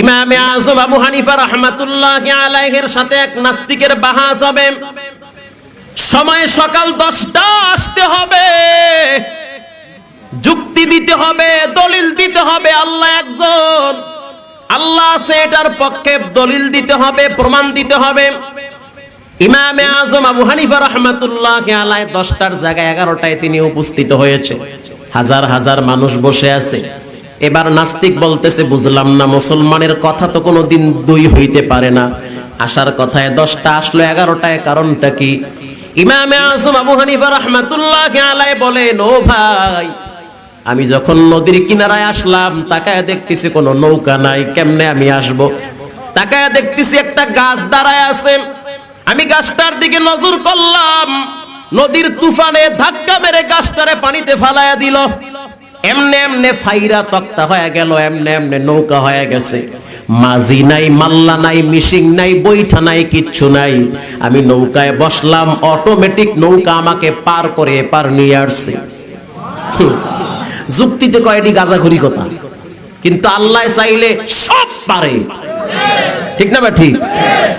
ইমামে আজম আবু হানিফা রহমাতুল্লাহ আলাইহের সাথে এক নাস্তিকের বাহাস হবে। সময় সকাল দশটা আসতে হবে। যুক্তি দিতে হবে, দলিল দিতে হবে আল্লাহ একজন। আল্লাহ আছে এটার পক্ষে দলিল দিতে হবে, প্রমাণ দিতে হবে। ইমামে আজম আবু হানিফা রহমাতুল্লাহ আলাই দশটার জায়গায় এগারোটায় তিনি উপস্থিত হয়েছে। হাজার হাজার মানুষ বসে আছে। এবার নাস্তিক বলতেছে, বুঝলাম না, মুসলমানের কথা তো কোনো দিন দুই হইতে পারে না। আসার কথায় দশটা আসলো, এগারোটায়, কারণটা কি? ইমামে আজম আবু হানিফা রহমাতুল্লাহ আলাই বলেন ভাই, আমি যখন নদীর কিনারায় আসলাম, তাকায় দেখতেছি কোনো নৌকা নাই, কেমনে আমি আসব? তাকায় দেখতেছি একটা গাছ দাঁড়ায় আছে। আমি গাছটার দিকে নজর করলাম, নদীর তুফানে ধাক্কা মেরে গাছটারে পানিতে ফালায়া দিল। এমনে এমনে ফাইরা তক্তা হয়ে গেল, এমনে এমনে নৌকা হয়ে গেছে। মাঝি নাই, মাল্লা নাই, মিশিং নাই, বৈঠা নাই, কিচ্ছু নাই। আমি নৌকায় বসলাম অটোমেটিক নৌকা আমাকে পার করে পার নিয়ে আসছে। যুক্তিতে কয়টি গাজাখুরি কথা। কিন্তু আল্লাহ চাইলে সব পারে। ঠিক না বা ঠিক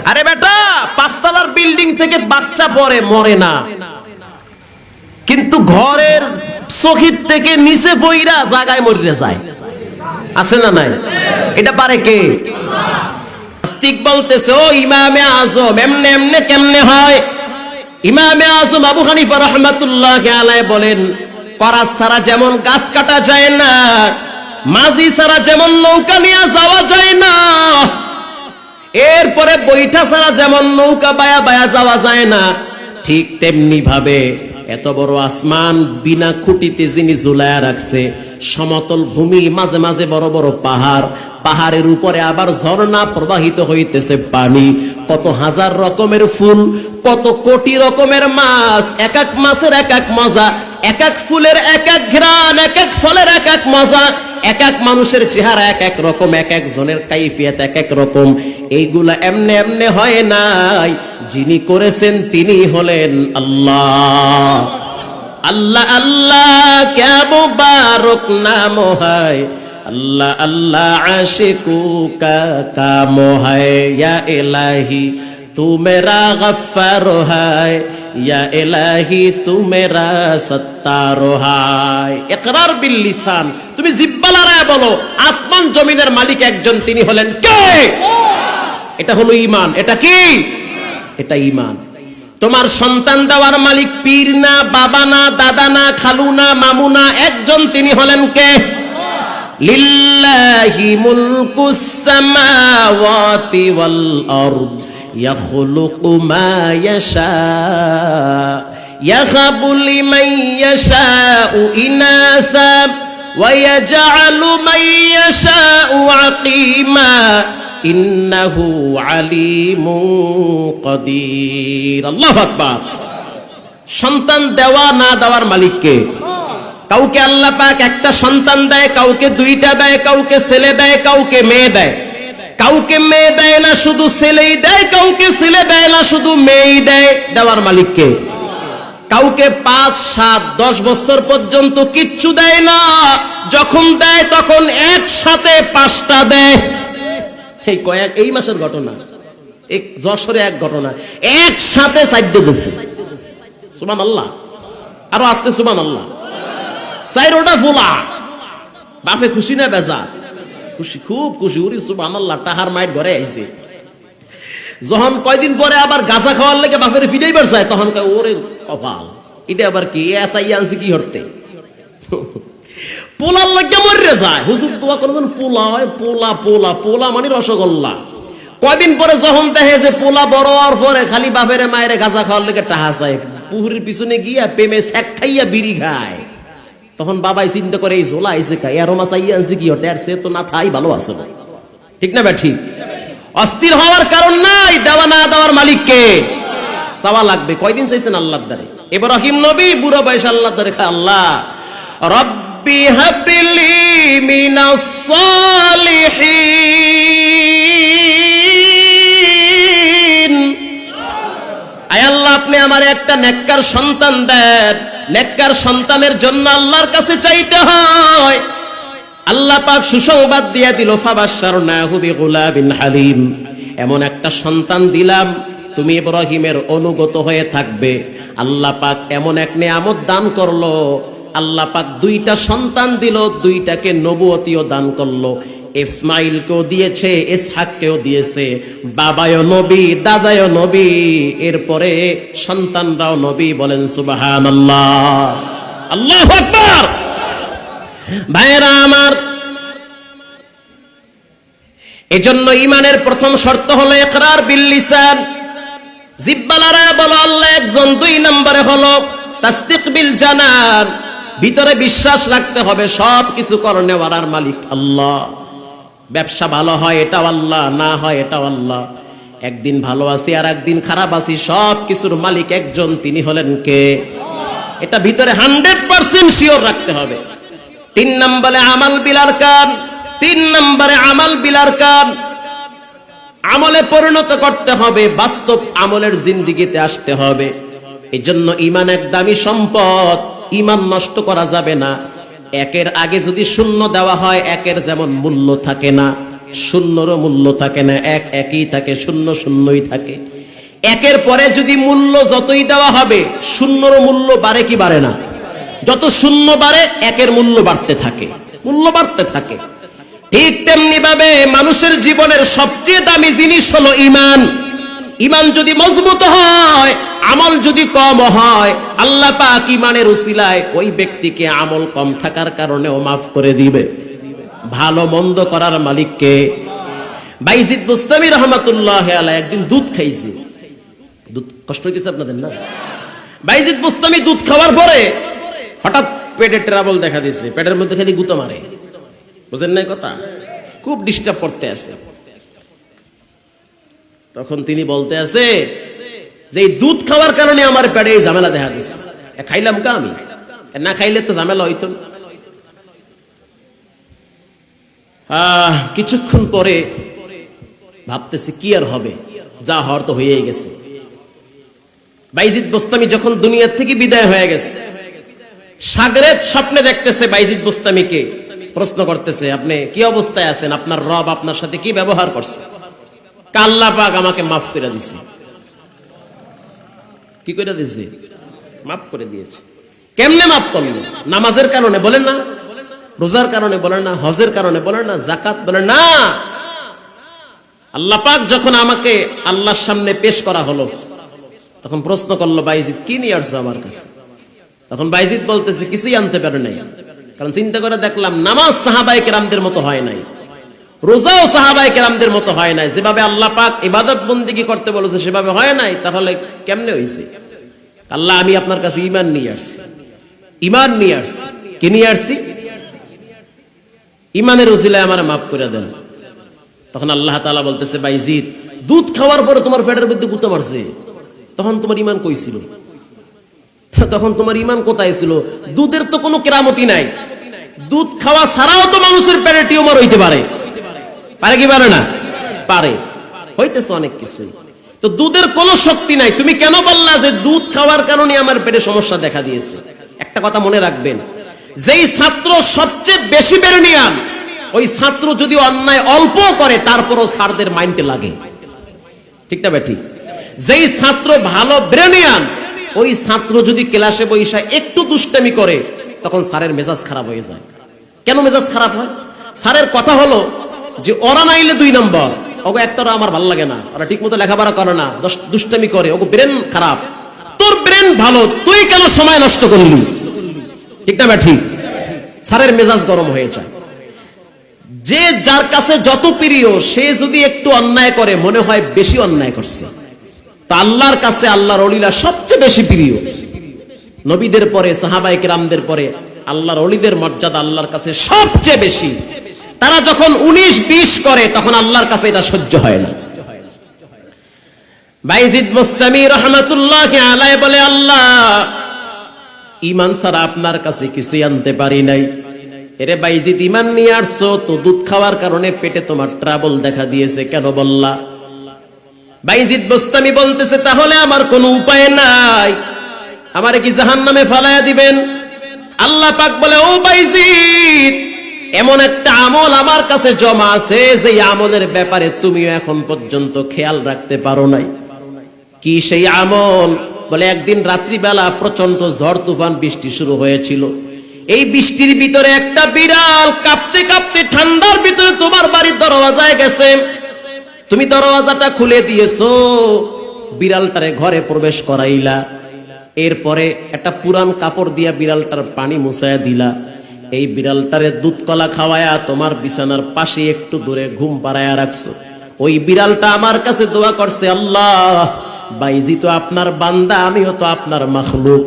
আরে বেটা, পাঁচতলার বিল্ডিং থেকে বাচ্চা পড়ে মরে না। কিন্তু ঘরের চকির থেকে নিচে পইরা জায়গায় মরিতে যায়। আছে না নাই? এটা পারে কে? নাস্তিক বলতেছে, ও ইমামে আজম, এমনে এমনে কেমনে হয়? ইমামে আজম আবু হানিফা রহমাতুল্লাহ আলাই বলেন করাত ছাড়া যেমন গাছ কাটা যায় না, মাঝি ছাড়া যেমন নৌকা নিয়ে যাওয়া যায় না, এরপরে বৈঠা ছাড়া যেমন নৌকা বায়া বায়া যাওয়া যায় না, ঠিক তেমনি ভাবে এত বড় আসমান বিনা খুঁটিতে যিনি ঝুলায়া রাখছে, সমতল ভূমি, মাঝে মাঝে বড় বড় পাহাড়, পাহাড়ের উপরে আবার ঝর্ণা প্রবাহিত হইতেছে পানি। কত হাজার রকমের ফুল, কত কোটি রকমের মাছ, এক এক মাছের এক এক মজা এক এক ফুলের এক এক ঘ্রাণ এক এক ফলের এক এক মজা এক এক মানুষের চেহারা এক এক রকম এক এক জনের কাইফিয়াত এক এক রকম। এইগুলা এমনে এমনে হয় নাই, যিনি করেছেন তিনি হলেন আল্লাহ। আল্লাহ আল্লাহ, কে মুবারক নাম হয়? আল্লাহ আল্লাহ, আশিকু কা কাম হয়? ইয়া ইলাহি তু মেরা হয়। তুমি বলো, আসমান জমিনের মালিক একজন, তিনি হলেন কে? এটা হলো এটা কি? এটা তোমার সন্তান দেওয়ার মালিক পীর না, বাবা না, দাদা না, খালু না, মামু না, একজন, তিনি হলেন কে? লিল্লাহি মুলকুস সামাওয়াতি ওয়াল আরদ। ইয়াখলুকু মা ইয়াশা ইয়াহাবু লিমান ইয়াশাউ ইনাসা ويجعل من يشاء عقيما ইন্নাহু আলিমুন কদির আল্লাহু আকবার সন্তান দেওয়া না দেওয়ার মালিককে কাউকে আল্লাহ পাক একটা সন্তান দেয় কাউকে দুইটা দেয় কাউকে ছেলে দেয় কাউকে মেয়ে দেয় কাউকে মেয়ে দেয় না, শুধু ছেলেই দেয়, কাউকে ছেলে দেয় না, শুধু মেয়েই দেয়। দেওয়ার মালিককে কাউকে পাঁচ, সাত, দশ বছর পর্যন্ত কিচ্ছু দেয় না। যখন দেয়, তখন একসাথে পাঁচটা দেয়। এই কয়েক, এই মাসের ঘটনা। এক, যশোরে এক ঘটনা। একসাথে চারটে দিছে। সুমান আল্লাহ আরও আসতে সুমান আল্লাহ চাইরোটা ফোলা। বাপে খুশি না বেজা খুশি, খুব খুশি। উরি সুমান আল্লাহ টাহার মাইট ঘরে আইছে। যখন কয়দিন পরে আবার গাছা খাওয়ার লেগে বাপের ফিরেইবার যায়, তখন ওরে কপাল, এটা আবার কি? এসাই আনছে কি হরতে? পোলার লাগে মরে যায়। হুজুর দোয়া করবেন, পোলা হয় পোলা পোলা পোলা মানে রসগোল্লা। কয়দিন পরে যখন দেখে যে পোলা বড় হওয়ার পরে খালি বাপের মায়ের গাঁজা খাওয়ার লেগে টাহা চায়। পুকুরের পিছনে গিয়া প্রেমে স্যাক খাইয়া বিড়ি খায়। তখন বাবাই চিন্তা করে, এই ঝোলা আইসে খাই আর মাছ আইয়া আনছে কি হটে আর সে তো না থাই ভালো আছে ঠিক না ঠিক অস্থির হওয়ার কারণ নাই দেওয়া না দেওয়ার মালিককে। চাওয়া লাগবে। কয়দিন চাইছেন আল্লাহ দ্বারে? এবার রহিম নবী বুড়ো বয়স আল্লাহ দ্বারে খা আল্লাহ। রব্বি হাবলি মিনাস সালিহিন। আয় আল্লাহ, আপনি আমার একটা নেককার সন্তান দেন। নেককার সন্তানের জন্য আল্লাহর কাছে চাইতে হয়। আল্লাহ পাক সুসংবাদ দিয়া দিল, ফাবাশশারনাহু বিগুলাবিন হালিম। এমন একটা সন্তান দিলাম, তুমি ইব্রাহিমের অনুগত হয়ে থাকবে। আল্লাহ পাক এমন এক নিয়ামত দান করল। আল্লাহ পাক দুইটা সন্তান দিল, দুইটাকে নবুয়তিও দান করল। ইসমাইলকেও দিয়েছে, ইসহাককেও দিয়েছে, বাবায়ও নবী, দাদায়ও নবী, এরপরে সন্তানরাও নবী বলেন, সুবহানাল্লাহ। আল্লাহু আকবার! ভাইরা আমার, এজন্য ইমানের প্রথম শর্ত হলো ইকরার বিল লিসান। জিব্বালারা বলো, আল্লাহ একজন, দুই নম্বরে হলো তাসদিক বিল জানান। ভিতরে বিশ্বাস রাখতে হবে সব কিছু করণে ওয়ারার মালিক আল্লাহ। ব্যবসা ভালো হয়, এটাও আল্লাহ, না হয়, এটাও আল্লাহ। একদিন ভালো আছি আর একদিন খারাপ আছি, সব কিছুর মালিক একজন, তিনি হলেন কে? এটা ভিতরে হান্ড্রেড পার্সেন্ট শিওর রাখতে হবে। তিন নম্বরে আমাল বিলার কান তিন নম্বরে আমাল বিলার কান আমলে পরিণত করতে হবে, বাস্তব আমলের জিন্দিগিতে আসতে হবে। এজন্য ইমান এক দামি সম্পদ ইমান নষ্ট করা যাবে না। একের আগে যদি শূন্য দেওয়া হয়, একের যেমন মূল্য থাকে না, শূন্যরও মূল্য থাকে না, এক একই থাকে, শূন্য শূন্যই থাকে। একের পরে যদি মূল্য যতই দেওয়া হবে, শূন্যরও মূল্য বাড়ে কি বাড়ে না? যত শূন্য বাড়ে, একের মূল্য বাড়তে থাকে, মূল্য বাড়তে থাকে। ঠিক তেমনি ভাবে মানুষের জীবনের সবচেয়ে দামি জিনিস হলো ইমান। ইমান যদি মজবুত হয়, আমল যদি কম হয়, আল্লাহ পাক ইমানের উসিলায় ওই ব্যক্তিকে আমল কম থাকার কারণেও মাফ করে দিবে। ভালো মন্দ করার মালিককে। বাইজিদ মুস্তামি রহমাতুল্লাহ আলাই একদিন দুধ খাইছি। দুধ কষ্ট হইতেছে আপনাদের না? বাইজিদ মুস্তামি দুধ খাওয়ার পরে হঠাৎ পেটে ট্রাবল দেখা দিয়েছে। পেটের মধ্যে খালি গুতো মারে। বুঝেন নাই কথা? খুব ডিস্টার্ব করতে আছে। তখন তিনি বলতে আছে যে এই দুধ খাওয়ার কারণে আমার পেটে এই ঝামেলা দেখা দিচ্ছে খাইলাম কা আমি? না খাইলে তো ঝামেলা হইতো কিছুক্ষণ পরে ভাবতেছে কি আর হবে? যা হওয়ার তো হয়েই গেছে। বাইজিদ বোস্তামি যখন দুনিয়ার থেকে বিদায় হয়ে গেছে, সাগরের স্বপ্নে দেখতেছে বাইজিদ বোস্তামিকে। প্রশ্ন করতেছে, আপনি কি অবস্থায় আছেন? আপনার রব আপনার সাথে কি ব্যবহার করছে? কাল্লা পাক আমাকে মাফ করে দিছে। কি করে দিছে? মাফ করে দিয়েছে। কেমনে মাফ করল? নামাজের কারণে বলেন না, রোজার কারণে বলেন না, হজের কারণে বলেন না জাকাত বলেন না। আল্লাহ পাক যখন আমাকে আল্লাহর সামনে পেশ করা হলো, তখন প্রশ্ন করল, বাইজিদ, কি নিয়ে আসছো আমার কাছে? তখন বাইজিদ বলতেছে, কিছুই আনতে পারে নাই। কারণ চিন্তা করে দেখলাম, নামাজ সাহাবাই কেরামদের মতো হয় নাই। রোজাও সাহাবাই কেরামদের মতো হয় নাই। যেভাবে আল্লাহ পাক ইবাদত বন্দিগি করতে বলেছে, সেভাবে হয় নাই। তাহলে কেমনে হয়েছে আল্লাহ, আমি আপনার কাছে ইমান নিয়ে আসছি। ইমান নিয়ে আসছি। কি নিয়ে আসছি? ইমানের উসিলায় আমার মাফ করে দেন। তখন আল্লাহ তাআলা বলতেছে বাইজিদ দুধ খাওয়ার পরে তোমার পেটের মধ্যে গুতো মারছে। তখন তোমার ইমান কই ছিল? তখন তোমার ইমান কোথায় ছিল? দুধের তো কোনো কেরামতি নাই। দুধ খাওয়া ছাড়াও তো মানুষের পেটে টিউমার হইতে পারে। পারে কি পারে না? পারে। হইতেছে অনেক কিছু তো দুধের কোনো শক্তি নাই। তুমি কেন বললা যে দুধ খাওয়ার কারণে আমার পেটে সমস্যা দেখা দিয়েছে? একটা কথা মনে রাখবেন। যেই ছাত্র সবচেয়ে বেশি বেরোনিয়ান, ওই ছাত্র যদি অন্যায় অল্প করে, তারপরও স্যারদের মাইন্ডে লাগে। ঠিক না ঠিক যেই ছাত্র ভালো ব্রেনিয়ান, ওই ছাত্র যদি ক্লাসে বৈশা একটু দুষ্টামি করে, তখন স্যারের মেজাজ খারাপ হয়ে যায়। কেন মেজাজ খারাপ হয়? স্যারের কথা হলো যে ওরা নাইলে দুই নম্বর। ওগো একটারও আমার ভালো লাগে না। ওরা ঠিক মতো লেখাপড়া করে না দুষ্টামি করে। ওগো ব্রেন খারাপ। তোর ব্রেন ভালো, তুই কেন সময় নষ্ট করলি? ঠিক না ঠিক স্যারের মেজাজ গরম হয়ে যায়। যে যার কাছে যত প্রিয়, সে যদি একটু অন্যায় করে, মনে হয় বেশি অন্যায় করছে। তা আল্লাহর কাছে আল্লাহর অলিলা সবচেয়ে বেশি প্রিয়। নবীদের পরে সাহাবাই রামদের পরে, আল্লাহর অলিদের মর্যাদা আল্লাহর কাছে সবচেয়ে বেশি। তারা যখন উনিশ বিশ করে, তখন আল্লাহর কাছে এটা সহ্য হয় না। বাইজিদ মুস্তামি রহমাতুল্লাহ আলাই বলে, আল্লাহ ইমান ছাড়া আপনার কাছে কিছুই আনতে পারি নাই। এরে বাইজিদ ইমান নিয়ে আসছো, তো দুধ খাওয়ার কারণে পেটে তোমার ট্রাবল দেখা দিয়েছে, কেন বললা? বাইজিদ বস্তামি বলতেছে, তাহলে আমার কোনো উপায় নাই। আমারে কি জাহান নামে ফালাইয়া দিবেন? আল্লাহ পাক বলে, ও বাইজিদ এমন একটা আমল আমার কাছে জমা আছে যে আমলের ব্যাপারে তুমিও এখন পর্যন্ত খেয়াল রাখতে পারো নাই। কি সেই আমল? বলে একদিন রাত্রিবেলা প্রচণ্ড ঝড় তুফান বৃষ্টি শুরু হয়েছিল। এই বৃষ্টির ভিতরে একটা বিড়াল কাঁপতে কাঁপতে ঠান্ডার ভিতরে তোমার বাড়ির দরওয়াজায় গেছে। তুমি দরওয়াজাটা খুলে দিয়েছ, বিড়ালটারে ঘরে প্রবেশ করাইলা। এরপরে একটা পুরান কাপড় দিয়া বিড়ালটার পানি মুছায়া দিলা। এই বিড়ালটারে দুধ কলা খাওয়ায়া তোমার বিছানার পাশে একটু দূরে ঘুম পাড়ায়া রাখছো। ওই বিড়ালটা আমার কাছে দোয়া করছে, আল্লাহ, বাইজি তো আপনার বান্দা, আমিও তো আপনার মাখলুক।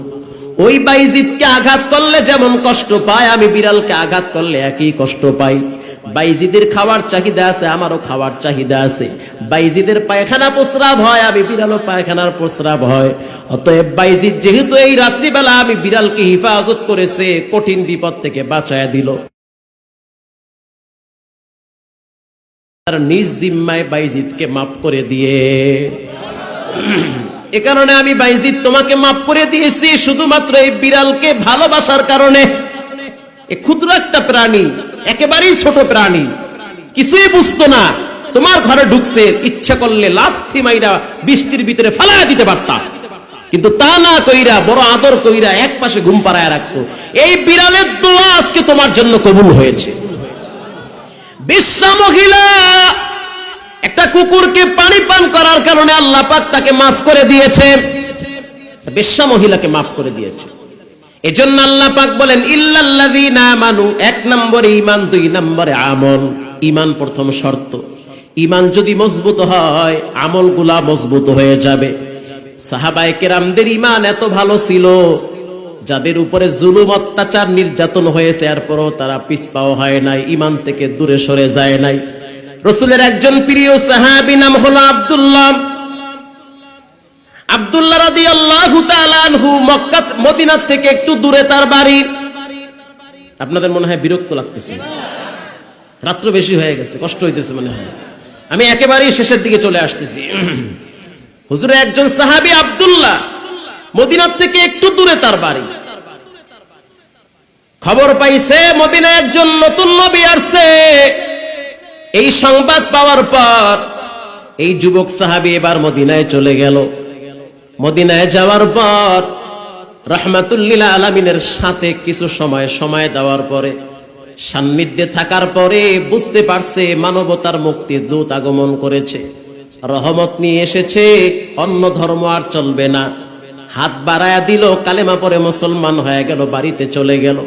ওই বাইজিৎকে আঘাত করলে যেমন কষ্ট পায়, আমি বিড়ালকে আঘাত করলে একই কষ্ট পাই। বাইজিদের খাওয়ার চাহিদা আছে, আমারও খাওয়ার চাহিদা আছে। বাইজিদের পায়খানা প্রস্রাব হয়, আমি বিড়ালও পায়খানার প্রস্রাব হয়। অতএব বাইজিদ যেহেতু এই রাত্রিবেলা আমি বিড়ালকে হিফাজত করেছে, কঠিন বিপদ থেকে বাঁচায় দিল। তার নিজ জিম্মায় বাইজিদকে মাফ করে দিয়ে। এ কারণে আমি বাইজিদ তোমাকে মাফ করে দিয়েছি, শুধুমাত্র এই বিড়ালকে ভালোবাসার কারণে। এ ক্ষুদ্র একটা প্রাণী, একেবারেই ছোট প্রাণী। কিছুই বুঝতো না, তোমার ঘরে ঢুকছে, ইচ্ছা করলে লাথি মাইরা বৃষ্টির ভিতরে ফালায় দিতে পারতা। কিন্তু তা না কইরা, বড় আদর কইরা এক পাশে ঘুম পাড়ায় রাখছো। এই বিড়ালের দোয়া আজকে তোমার জন্য কবুল হয়েছে। বিশ্বা মহিলা, একটা কুকুরকে পানি পান করার কারণে আল্লাহ পাক তাকে মাফ করে দিয়েছে। বিশ্বা মহিলাকে মাফ করে দিয়েছে। এজন্য আল্লাহ পাক বলেন, ইল্লাল্লাযীনা আমানু এক নম্বরে ঈমান, দুই নম্বরে আমল। ঈমান প্রথম শর্ত। ঈমান যদি মজবুত হয়, আমলগুলা মজবুত হয়ে যাবে। সাহাবায়ে কেরামদের ঈমান এত ভালো ছিল, যাদের উপরে জুলুম, অত্যাচার, নির্যাতন হয়েছে এরপরও তারা পিছপাও হয় নাই, ঈমান থেকে দূরে সরে যায় নাই। রসুলের একজন প্রিয় সাহাবী নাম হলো আব্দুল্লাহ। আব্দুল্লাহ রাদি আল্লাহ মক্কা, মদিনার থেকে একটু দূরে তার বাড়ি। আপনাদের মনে হয় বিরক্ত লাগতেছে। রাত্র বেশি হয়ে গেছে, কষ্ট হইতেছে মনে হয়। আমি একেবারেই শেষের দিকে চলে আসতেছি। হুজুরে একজন সাহাবী আব্দুল্লাহ, মদিনার থেকে একটু দূরে তার বাড়ি। খবর পাইছে মদিনা একজন নতুন নবী আসছে। এই সংবাদ পাওয়ার পর এই যুবক সাহাবী এবার মদিনায় চলে গেল। মদিনায় যাওয়ার পর রহমাতুল্লিলা আলমিনের সাথে কিছু সময় সময় দেওয়ার পরে, সান্নিধ্যে থাকার পরে বুঝতে পারছে মানবতার মুক্তি দূত আগমন করেছে। রহমত নিয়ে এসেছে, অন্য ধর্ম আর চলবে না। হাত বাড়ায়া দিল, কালেমা পরে মুসলমান হয়ে গেল, বাড়িতে চলে গেল।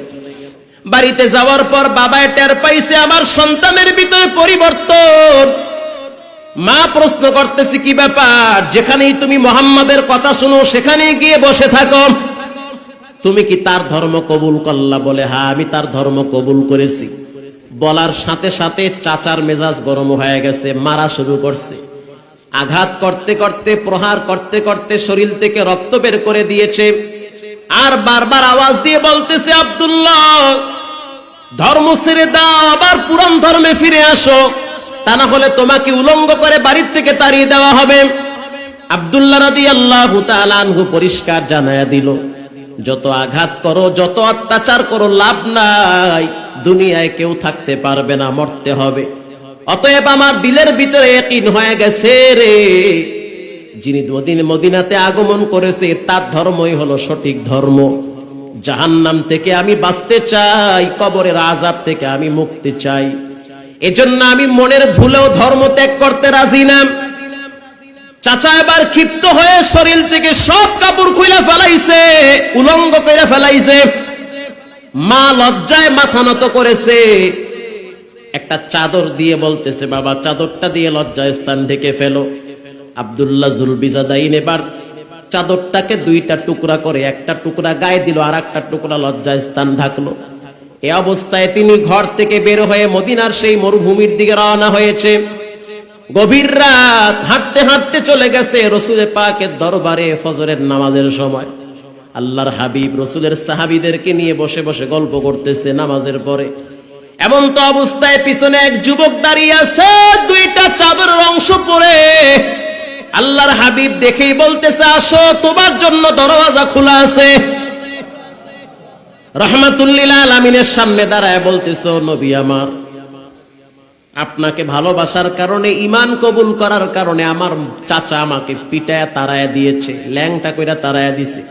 বাড়িতে যাওয়ার পর বাবায় টের পাইছে, আমার সন্তানের ভিতরে পরিবর্তন। মা প্রশ্ন করতেছে, কি ব্যাপার? যেখানেই তুমি মোহাম্মদের কথা শুনো, সেখানেই গিয়ে বসে থাকো। তুমি কি তার ধর্ম কবুল করলা? বলে হ্যাঁ আমি তার ধর্ম কবুল করেছি। বলার সাথে সাথে চাচার মেজাজ গরম হয়ে গেছে, মারা শুরু করছে। আঘাত করতে করতে, প্রহার করতে করতে শরীর থেকে রক্ত বের করে দিয়েছে। আর বারবার আওয়াজ দিয়ে বলতেছে, আব্দুল্লাহ, ধর্ম ছেড়ে দাও, আবার পুরান ধর্মে ফিরে আসো। তা না হলে তোমাকে উলঙ্গ করে বাড়ির থেকে তাড়িয়ে দেওয়া হবে। আব্দুল্লাহ রাদি আল্লাহ আনহু পরিষ্কার জানায়া দিল, যত আঘাত করো, যত অত্যাচার করো, লাভ নাই। দুনিয়ায় কেউ থাকতে পারবে না, মরতে হবে। অতএব আমার দিলের ভিতরে একইন হয়ে গেছে রে। যিনি মদিন, মদিনাতে আগমন করেছে, তার ধর্মই হলো সঠিক ধর্ম। জাহান্নাম থেকে আমি বাঁচতে চাই, কবরের আজাব থেকে আমি মুক্তি চাই। এজন্য আমি মনের ভুলেও ধর্ম ত্যাগ করতে রাজি না। চাচা এবার ক্ষিপ্ত হয়ে শরীর থেকে সব কাপড় খুলে ফেলাইছে, উলঙ্গ করে ফেলাইছে। মা লজ্জায় মাথা নত করেছে। একটা চাদর দিয়ে বলতেছে, বাবা, চাদরটা দিয়ে লজ্জায় স্থান ঢেকে ফেলো। আবদুল্লাহ জুলবিজাদাইন এবার চাদরটাকে দুইটা টুকরা করে, একটা টুকরা গায়ে দিল আর একটা টুকরা লজ্জায় স্থান ঢাকলো। এ অবস্থায় তিনি ঘর থেকে বের হয়ে মদিনার সেই মরুভূমির দিকে রওনা হয়েছে। গভীর রাত হাঁটতে হাঁটতে চলে গেছে রসুলের পাকের দরবারে ফজরের নামাজের সময়। আল্লাহর হাবিব রসুলের সাহাবিদেরকে নিয়ে বসে বসে গল্প করতেছে নামাজের পরে। এমন তো অবস্থায় পিছনে এক যুবক দাঁড়িয়ে আছে, দুইটা চাদরের অংশ পরে। আল্লাহর হাবিব দেখেই বলতেছে, আসো, তোমার জন্য দরওয়াজা খোলা আছে। রহমাতুল্লিল আলমিনের সামনে দাঁড়ায় বলতেছ, নবী আমার, আপনাকে ভালোবাসার কারণে ইমান কবুল করার কারণে আমার চাচা আমাকে পিটায় তারায় দিয়েছে, ল্যাংটা কইরা তারায় দিছে।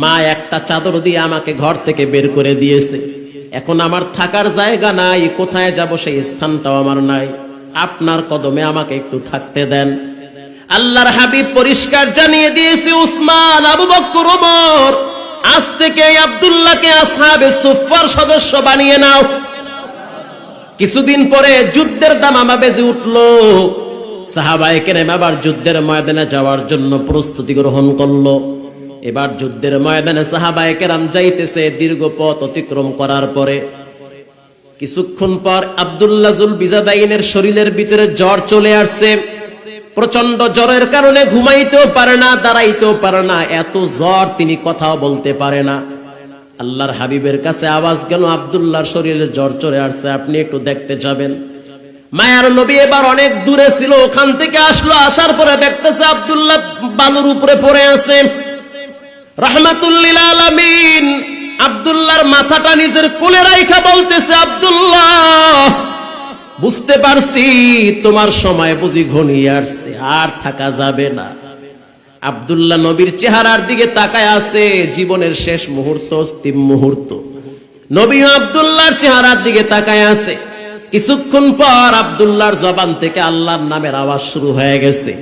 মা একটা চাদর দিয়ে আমাকে ঘর থেকে বের করে দিয়েছে। এখন আমার থাকার জায়গা নাই, কোথায় যাব সেই স্থানটাও আমার নাই। আপনার কদমে আমাকে একটু থাকতে দেন। আল্লাহর হাবিব পরিষ্কার জানিয়ে দিয়েছে, উসমান, আবু বক্কর আজ থেকে আব্দুল্লাহকে আসহাবে সুফার সদস্য বানিয়ে নাও। কিছুদিন পরে যুদ্ধের দাম দামামা বেজে উঠল। সাহাবায়ে কেরাম আবার যুদ্ধের ময়দানে যাওয়ার জন্য প্রস্তুতি গ্রহণ করল। এবার যুদ্ধের ময়দানে সাহাবায়ে কেরাম যাইতেছে দীর্ঘ পথ অতিক্রম করার পরে। কিছুক্ষণ পর আব্দুল্লাহ জুল বিজাদাইনের শরীরের ভিতরে জ্বর চলে আসছে। প্রচণ্ড জ্বরের কারণে ঘুমাইতেও পারে না, দাঁড়াইতেও পারে না। এত জ্বর তিনি কথাও বলতে পারে না। আল্লাহর হাবিবের কাছে আওয়াজ গেল, আবদুল্লাহর শরীরে জ্বর চলে আসছে, আপনি একটু দেখতে যাবেন। মায়ার নবী এবার অনেক দূরে ছিল, ওখান থেকে আসলো, আসার পরে দেখতেছে আব্দুল্লাহ বালুর উপরে পড়ে আছে। রহমাতুল্লিল আব্দুল্লাহর মাথাটা নিজের কোলে রাইখা বলতেছে, আব্দুল্লাহ বুঝতে পারছি, তোমার সময় বুঝি ঘনিয়ে আসছে, আর থাকা যাবে না। আব্দুল্লাহ নবীর চেহারার দিকে তাকায় আছে, জীবনের শেষ মুহূর্ত অস্তিম মুহূর্ত। নবী আব্দুল্লাহর চেহারার দিকে তাকায় আছে। কিছুক্ষণ পর আব্দুল্লাহর জবান থেকে আল্লাহর নামের আওয়াজ শুরু হয়ে গেছে।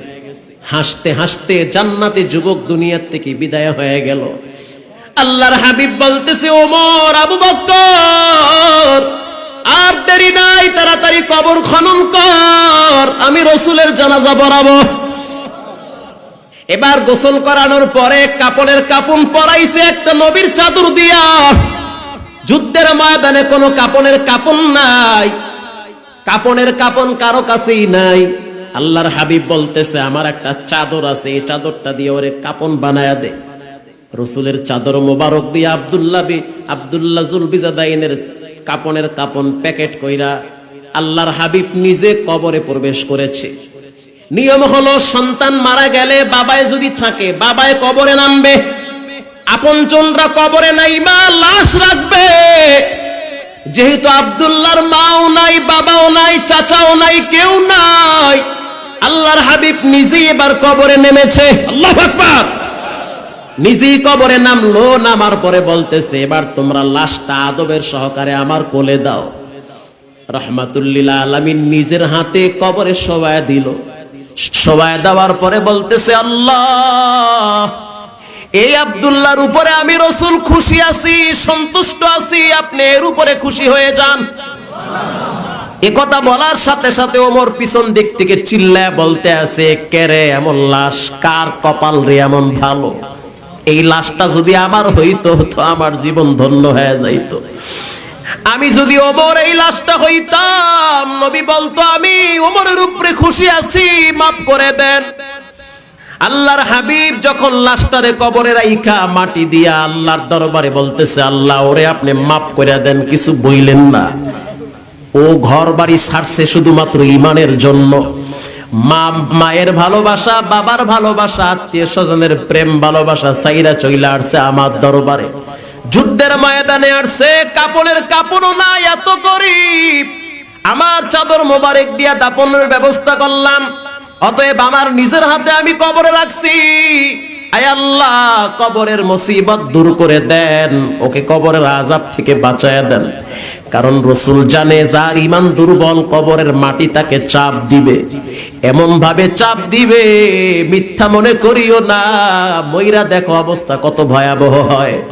হাসতে হাসতে জান্নাতে যুবক দুনিয়ার থেকে বিদায় হয়ে গেল। আল্লাহর হাবিব বলতেছে, ওমর আবু বক্কর আর দেরি নাই, তাড়াতাড়ি কবর খনন কর। আমি রসুলের জানাজা বরাবো এবার গোসল করানোর পরে কাপড়ের কাপন পরাইছে একটা নবীর চাদর দিয়া। যুদ্ধের ময়দানে কোনো কাপনের কাপন নাই। কাপনের কাপন কারও কাছেই নাই। আল্লাহর হাবিব বলতেছে, আমার একটা চাদর আছে, এই চাদরটা দিয়ে ওরে কাপন বানায়া দে। রসুলের চাদর মোবারক দিয়ে আব্দুল্লাহ আব্দুল্লাহ জুলবিজাদাইনের কাপনের কাপন প্যাকেট কইরা আল্লাহর হাবিব নিজে কবরে প্রবেশ করেছে। নিয়ম হলো সন্তান মারা গেলে বাবায় যদি থাকে, বাবায় কবরে নামবে। আপনজনরা কবরে নাই মা, লাশ রাখবে। যেহেতু আব্দুল্লাহর মাও নাই, বাবাও নাই, চাচাও নাই, কেউ নাই, আল্লাহর হাবিব নিজেই এবার কবরে নেমেছে। আল্লাহ আকবার! নিজেই কবরে নামলো, নামার পরে বলতেছে, এবার তোমরা লাশটা আদবের সহকারে আমার কোলে দাও। রহমাতুল্লিল নিজের হাতে কবরে সবাই দিল। সবাই দেওয়ার পরে বলতেছে, আল্লাহ, এই আব্দুল্লাহর উপরে আমি রসুল খুশি আছি, সন্তুষ্ট আছি, আপনি এর উপরে খুশি হয়ে যান। একথা বলার সাথে সাথে ওমর পিছন দিক থেকে চিল্লায় বলতে আছে কেরে এমন লাশ, কার কপাল রে, এমন ভালো? এই লাশটা যদি আমার হইতো, তো আমার জীবন ধন্য হয়ে যাইতো। আমি যদি ওমর এই লাশটা হইতাম, নবী বলতো, আমি ওমরের উপরে খুশি আছি, মাফ করে দেন। আল্লাহর হাবিব যখন লাশটারে কবরে রাইখা মাটি দিয়া আল্লাহর দরবারে বলতেছে, আল্লাহ, ওরে আপনি মাফ করে দেন, কিছু বইলেন না। ও ঘর বাড়ি ছাড়ছে শুধুমাত্র ইমানের জন্য। মা, মায়ের ভালোবাসা, বাবার ভালোবাসা, আত্মীয় স্বজনের প্রেম, ভালোবাসা সাইরা চইলা আসছে আমার দরবারে। যুদ্ধের ময়দানে আসছে, কাপড়ের কাপড়ও নাই, এত গরিব। আমার চাদর মোবারক দিয়া দাপনের ব্যবস্থা করলাম। অতএব আমার নিজের হাতে আমি কবরে রাখছি। আল্লাহ, কবরের মুসিবত দূর করে দেন। ওকে কবরের আজাব থেকে বাঁচায় দেন। কারণ রসুল জানে যার ইমান দুর্বল, কবরের মাটি তাকে চাপ দিবে। এমন ভাবে চাপ দিবে, মিথ্যা মনে করিও না। ময়রা দেখো অবস্থা কত ভয়াবহ হয়।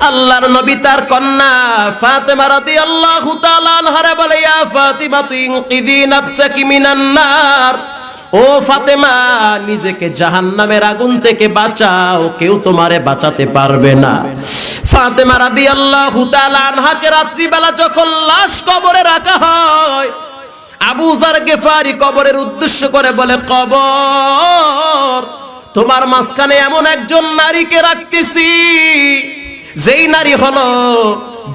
আল্লাহর নবী তার কন্যা ফাতেমা রাদিয়াল্লাহু তাআলা আনহারে বলে, ইয়া ফাতিমা তুই ইনকিদি নাফসাকি মিনান নার। ও ফাতেমা, নিজেকে জাহান্নামের আগুন থেকে বাঁচাও, কেউ তোমারে বাঁচাতে পারবে না। ফাতেমা রাদিয়াল্লাহু তাআলা আনহাকে রাত্রিবেলা যখন লাশ কবরে রাখা হয়, আবু জার গেফারি কবরের উদ্দেশ্য করে বলে, কবর, তোমার মাঝখানে এমন একজন নারীকে রাখতেছি, যেই নারী হলো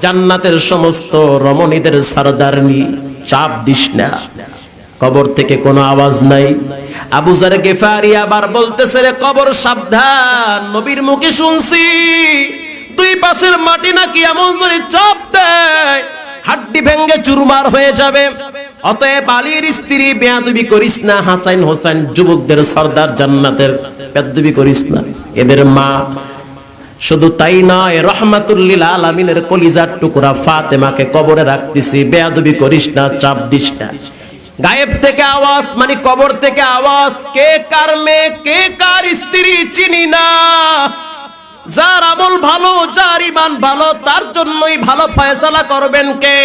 জান্নাতের সমস্ত রমণীদের সারদারনি। চাপ দিস না। কবর থেকে কোনো আওয়াজ নাই। আবু জার গেফারি আবার বলতেছে, রে কবর সাবধান, নবীর মুখে শুনছি। দুই পাশের মাটি নাকি এমন জোরে চাপ দেয়, হাড্ডি ভেঙ্গে চুরমার হয়ে যাবে। অতএব আলীর স্ত্রী বেয়াদবি করিস না, হাসাইন হোসেন যুবকদের সর্দার জান্নাতের বেয়াদবি করিস না। এদের মা শুধু তাই নয় রহমাতুল্লিল আলামিনের কলিজার টুকরা ফাতেমাকে কবরে রাখতেছি, বেয়াদবি করিস না, চাপ দিস না। গায়েব থেকে আওয়াজ মানে কবর থেকে আওয়াজ, কে কার মেয়ে, কে কার স্ত্রী চিনি না। যার আমল ভালো, যার ইমান ভালো, তার জন্যই ভালো ফয়সালা করবেন কে?